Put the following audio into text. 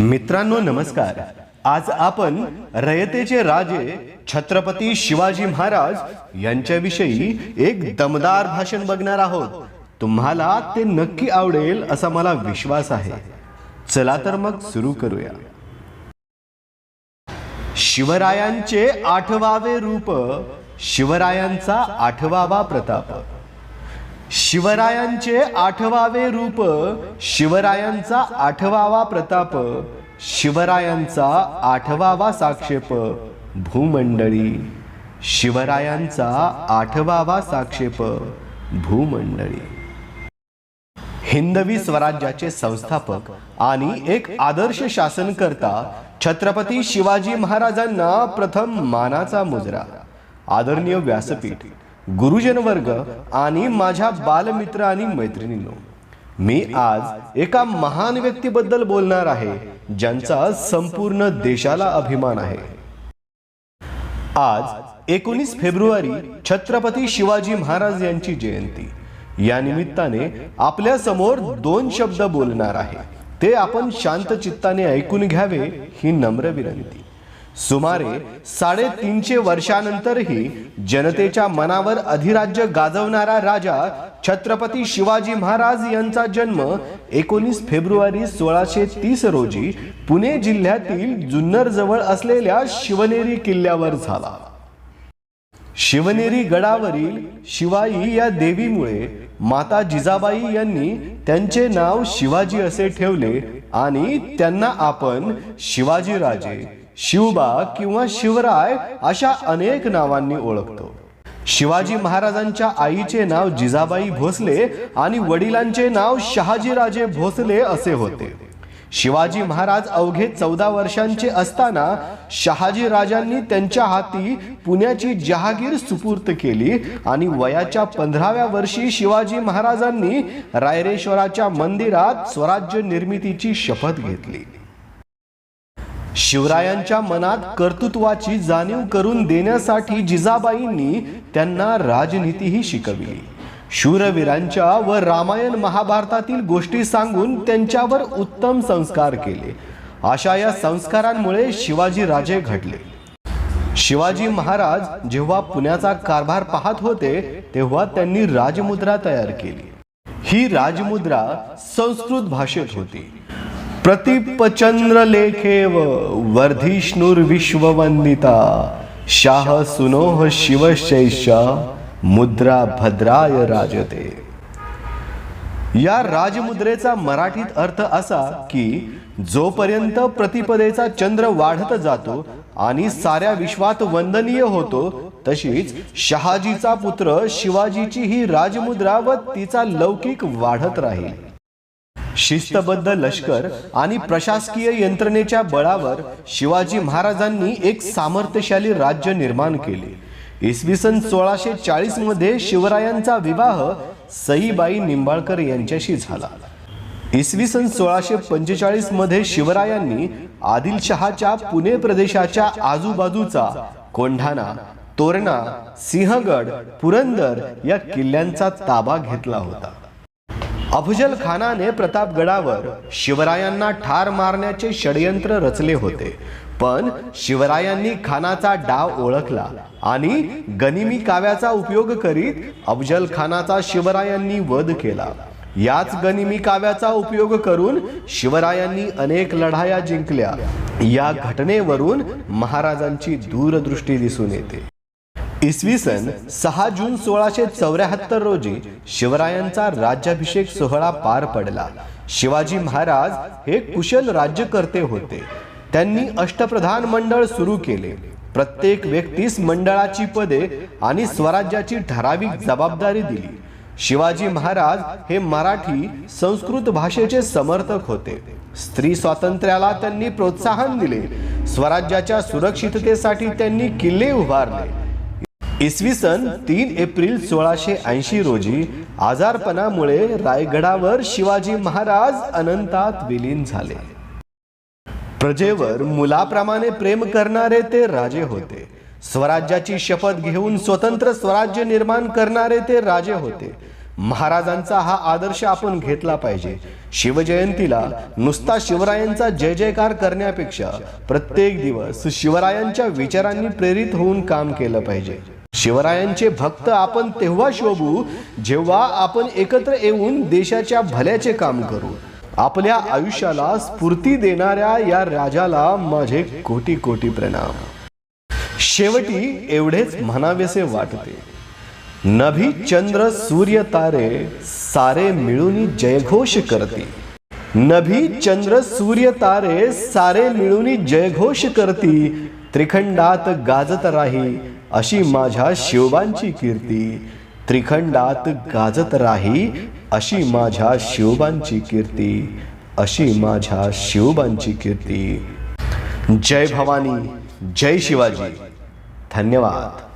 मित्रांनो नमस्कार. आज आपण रयतेचे राजे छत्रपती शिवाजी महाराज यांच्याविषयी एक दमदार भाषण बघणार आहोत. तुम्हाला ते नक्की आवडेल असा मला विश्वास आहे. चला तर मग सुरू करूया. शिवरायांचे आठवावे रूप शिवरायांचा आठवावा प्रताप. शिवरायांचे आठवावे रूप शिवरायांचा आठवावा प्रताप शिवरायांचा आठवावा साक्षेप भूमंडळी शिवरायांचा आठवावा साक्षेप भूमंडळी. हिंदवी स्वराज्याचे संस्थापक आणि एक आदर्श शासनकर्ता छत्रपती शिवाजी महाराजांना प्रथम मानाचा मुजरा. आदरणीय व्यासपीठ गुरुजन वर्ग आणि माझ्या बालमित्र आणि मैत्रिणींनो मी आज एका महान व्यक्तीबद्दल बोलणार आहे ज्यांचा संपूर्ण देशाला अभिमान आहे. आज एकोणीस फेब्रुवारी छत्रपती शिवाजी महाराज यांची जयंती. या निमित्ताने आपल्यासमोर दोन शब्द बोलणार आहे. ते आपण शांत चित्ताने ऐकून घ्यावे ही नम्र विनंती. सुमारे साडेतीनशे वर्षानंतरही जनतेच्या मनावर अधिराज्य गाजवणारा राजा छत्रपती शिवाजी महाराज यांचा जन्म एकोणीस फेब्रुवारी सोळाशे तीस रोजी पुणे जिल्ह्यातील जुन्नर जवळ असलेल्या शिवनेरी किल्ल्यावर झाला. शिवनेरी गडावरील शिवाई या देवीमुळे माता जिजाबाई यांनी त्यांचे नाव शिवाजी असे ठेवले आणि त्यांना आपण शिवाजी राजे शिवबा किंवा शिवराय अशा अनेक नावांनी ओळखतो. शिवाजी महाराजांच्या आईचे नाव जिजाबाई भोसले आणि वडिलांचे नाव शहाजीराजे भोसले असे होते. शिवाजी महाराज अवघे चौदा वर्षांचे असताना शहाजी राजांनी त्यांच्या हाती पुण्याची जहागीर सुपूर्त केली आणि वयाच्या पंधराव्या वर्षी शिवाजी महाराजांनी रायरेश्वराच्या मंदिरात स्वराज्य निर्मितीची शपथ घेतली. शिवरायांच्या मनात कर्तृत्वाची जाणीव करून देण्यासाठी जिजाबाईंनी त्यांना राजनीतीही शिकविली. शूरवीरांच्या व रामायण महाभारतातील गोष्टी सांगून त्यांच्यावर उत्तम संस्कार केले. अशा या संस्कारांमुळे शिवाजी राजे घडले. शिवाजी महाराज जेव्हा पुण्याचा कारभार पाहत होते तेव्हा त्यांनी राजमुद्रा तयार केली. ही राजमुद्रा संस्कृत भाषेत होती. प्रतिपचंद्र लेखेव वर्धिष्णुर विश्ववंदिता शाह सुनोह शिवशैष मुद्रा भद्राय राजते। या राजमुद्रेचा मराठीत अर्थ असा की जोपर्यंत प्रतिपदेचा चंद्र वाढत जातो आणि साऱ्या विश्वात वंदनीय होतो तशीच शहाजीचा पुत्र शिवाजीची ही राजमुद्रा व तिचा लौकिक वाढत राहील. शिस्तबद्ध लष्कर आणि प्रशासकीय यंत्रणेच्या बळावर शिवाजी महाराजांनी एक सामर्थ्यशाली राज्य निर्माण केले. इसवी सन सोळाशे चाळीसमध्ये शिवरायांचा विवाह सईबाई निंबाळकर यांच्याशी झाला. इसवी सन सोळाशे पंचेचाळीसमध्ये शिवरायांनी आदिलशहाच्या पुणे प्रदेशाच्या आजूबाजूचा कोंढाणा तोरणा सिंहगड पुरंदर या किल्ल्यांचा ताबा घेतला होता. अफजल खानाने प्रतापगडावर शिवरायांना ठार मारण्याचे षडयंत्र रचले होते. पण शिवरायांनी खानाचा डाव ओळखला आणि गनिमी काव्याचा उपयोग करीत अफजल खानाचा शिवरायांनी वध केला. याच गनिमी काव्याचा उपयोग करून शिवरायांनी अनेक लढाया जिंकल्या. या घटनेवरून महाराजांची दूरदृष्टी दिसून येते. इसवी सन सहा जून सोळाशे चौऱ्याहत्तर रोजी शिवरायांचा राज्याभिषेक सोहळा पार पडला. शिवाजी महाराज हे कुशल राज्यकर्ते होते. त्यांनी अष्टप्रधान मंडळ सुरू केले. प्रत्येक व्यक्तीस मंडळाची पदे आणि स्वराज्याची ठराविक जबाबदारी दिली. शिवाजी महाराज हे मराठी संस्कृत भाषेचे समर्थक होते. स्त्री स्वातंत्र्याला त्यांनी प्रोत्साहन दिले. स्वराज्याच्या सुरक्षिततेसाठी त्यांनी किल्ले उभारले. इसवी सन तीन एप्रिल सोळाशे ऐंशी रोजी आजारपणामुळे रायगडावर शिवाजी महाराज अनंतात विलीन झाले. प्रजेवर मुलाप्रमाणे प्रेम करणारे ते राजे होते. स्वराज्याची शपथ घेऊन स्वतंत्र स्वराज्य निर्माण करणारे ते राजे होते. महाराजांचा हा आदर्श आपण घेतला पाहिजे. शिवजयंतीला नुसता शिवरायांचा जय जयकार करण्यापेक्षा प्रत्येक दिवस शिवरायांच्या विचारांनी प्रेरित होऊन काम केलं पाहिजे. शिवरायांचे भक्त आपण तेव्हा शोभू जेव्हा आपण एकत्र येऊन देशाच्या भल्याचे काम करू. आपल्या आयुष्याला स्फूर्ती देणाऱ्या या राजाला माझे कोटी कोटी प्रणाम. शेवटी एवढेच म्हणावेसे वाटते. नभी चंद्र सूर्य तारे सारे मिळून जयघोष करते. नभी चंद्र सूर्य तारे सारे मिळून जयघोष करती. त्रिखंडात गाजत राही अशी माझ्या शिवबांची कीर्ती. त्रिखंडात गाजत राही अशी माझ्या शिवबांची कीर्ती. अशी माझ्या शिवबांची कीर्ती. जय भवानी जय शिवाजी. धन्यवाद.